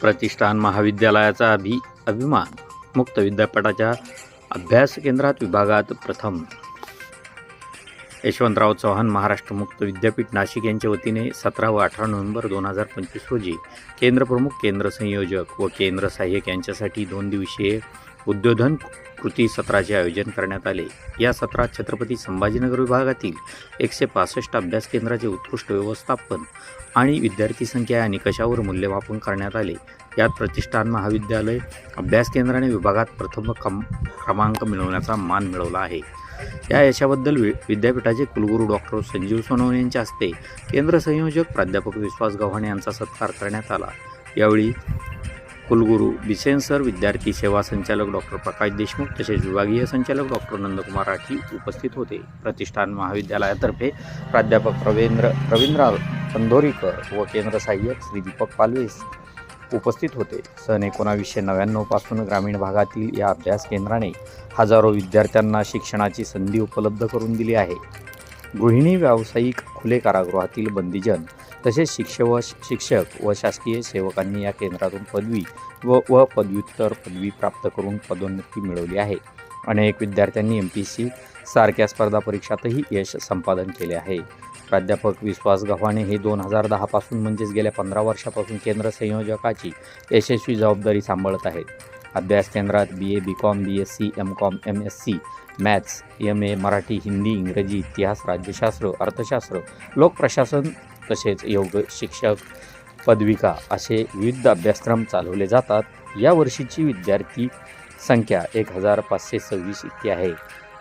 प्रतिष्ठान महाविद्यालयाचा अभि अभिमान. मुक्त विद्यापीठाच्या अभ्यास केंद्रात विभागात प्रथम. यशवंतराव चव्हाण महाराष्ट्र मुक्त विद्यापीठ नाशिक यांच्या वतीने सतरा व अठरा नोव्हेंबर दोन हजार पंचवीस रोजी केंद्रप्रमुख केंद्र संयोजक व केंद्र सहाय्यक यांच्यासाठी दोन दिवसीय उद्योधन कृती सत्राचे आयोजन करण्यात आले. या सत्रात छत्रपती संभाजीनगर विभागातील एकशे पासष्ट अभ्यास केंद्राचे उत्कृष्ट व्यवस्थापन आणि विद्यार्थी संख्या या निकषावर मूल्यमापन करण्यात आले. यात प्रतिष्ठान महाविद्यालय अभ्यास केंद्राने विभागात प्रथम कम क्रमांक मिळवण्याचा मान मिळवला आहे. या यशाबद्दल वि विद्यापीठाचे कुलगुरू डॉक्टर संजीव सोनवणे यांच्या हस्ते केंद्र संयोजक प्राध्यापक विश्वास गव्हाणे यांचा सत्कार करण्यात आला. यावेळी कुलगुरू बिसेन सर विद्यार्थी सेवा संचालक डॉक्टर प्रकाश देशमुख तसेच विभागीय संचालक डॉक्टर नंदकुमार राठी उपस्थित होते. प्रतिष्ठान महाविद्यालयातर्फे प्राध्यापक रवींद्र रवींद्र कंधोरीकर व केंद्र सहाय्यक श्री दीपक पालवेस उपस्थित होते. सन एकोणावीसशे नव्याण्णवपासून ग्रामीण भागातील या अभ्यास केंद्राने हजारो विद्यार्थ्यांना शिक्षणाची संधी उपलब्ध करून दिली आहे. गृहिणी व्यावसायिक खुले कारागृहातील बंदीजन तसेच शिक्ष व शिक्षक व शासकीय सेवकांनी या केंद्रातून पदवी व व पदव्युत्तर पदवी प्राप्त करून पदोन्नती मिळवली आहे. अनेक विद्यार्थ्यांनी एम पी सी सारख्या स्पर्धा परीक्षातही यश संपादन केले आहे. प्राध्यापक विश्वास गव्हाणे हे दोन हजार दहापासून म्हणजेच गेल्या पंधरा वर्षापासून केंद्र संयोजकाची यशस्वी जबाबदारी सांभाळत आहेत. अभ्यास केंद्रात B A B com B S C M com M S C maths M A Marathi Hindi इंग्रजी इतिहास राज्यशास्त्र अर्थशास्त्र लोकप्रशासन तसेच योग शिक्षक पदविका असे विविध अभ्यासक्रम चालवले जातात. या वर्षीची विद्यार्थी संख्या एक हजार पाचशे सव्वीस इतकी आहे.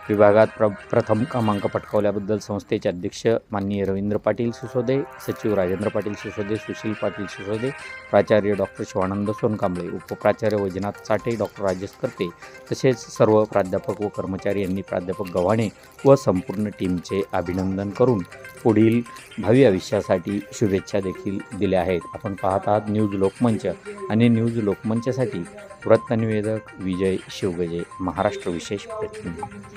विभागात प्र प्रथम क्रमांक पटकावल्याबद्दल संस्थेचे अध्यक्ष माननीय रवींद्र पाटील सिसोदे सचिव राजेंद्र पाटील सिसोदे सुशील पाटील सिसोदे प्राचार्य डॉक्टर शिवानंद सोनकांबळे उपप्राचार्य वैजनाथ साठे डॉक्टर राजेश करते तसेच सर्व प्राध्यापक व कर्मचारी यांनी प्राध्यापक गव्हाणे व संपूर्ण टीमचे अभिनंदन करून पुढील भावी आयुष्यासाठी शुभेच्छा देखील दिल्या आहेत. आपण पाहत आहात न्यूज लोकमंच आणि न्यूज लोकमंचसाठी वृत्तनिवेदक विजय शिवगजे महाराष्ट्र विशेष प्रतिनिधी.